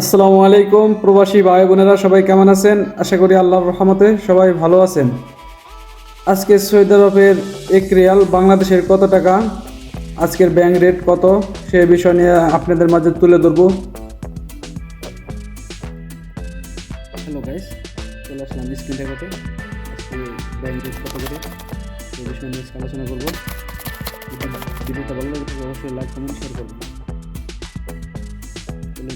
আসসালামু আলাইকুম, প্রবাসী ভাই বোনেরা, সবাই কেমন আছেন? আশা করি আল্লাহর রহমতে সবাই ভালো আছেন। আজকে সৌদি আরবের এক রিয়াল বাংলাদেশের কত টাকা? আজকের ব্যাংক রেট কত? সে বিষয় নিয়ে আপনাদের মাঝে তুলে ধরবো। হ্যালো গাইস চলে আসলাম স্ক্রিন আজকে ব্যাংক রেট কত করে? সে বিষয় নিয়ে আলোচনা করব। ভিডিওটা ভালো লাগে অবশ্যই লাইক কমেন্ট শেয়ার করবেন।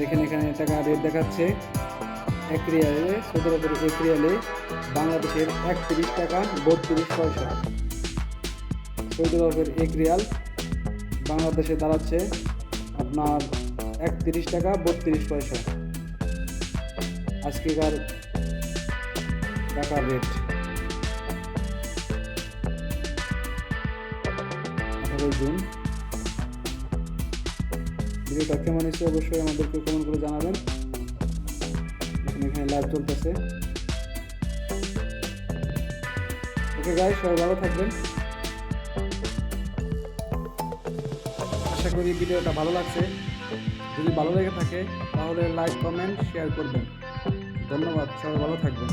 দেখেন এখানে টাকা রেট দেখাচ্ছে। এক রিয়ালে সৌদি আরবের এক রিয়ালে বাংলাদেশের একত্রিশ টাকা, বত্রিশ পয়সা। সৌদি আরবের এক রিয়াল বাংলাদেশে দাঁড়াচ্ছে আপনার একত্রিশ টাকা, বত্রিশ পয়সা। আজকেকার টাকার রেট। জুন ভিডিওটা কেমন হয়েছে অবশ্যই আমাদেরকে কমেন্ট করে জানাবেন। এখানে লাইভ চলতেছে। ওকে গাই সবাই ভালো থাকবেন। আশা করি ভিডিওটা ভালো লাগছে। যদি ভালো লেগে থাকে, তাহলে লাইক কমেন্ট শেয়ার করবেন। ধন্যবাদ, সবাই ভালো থাকবেন।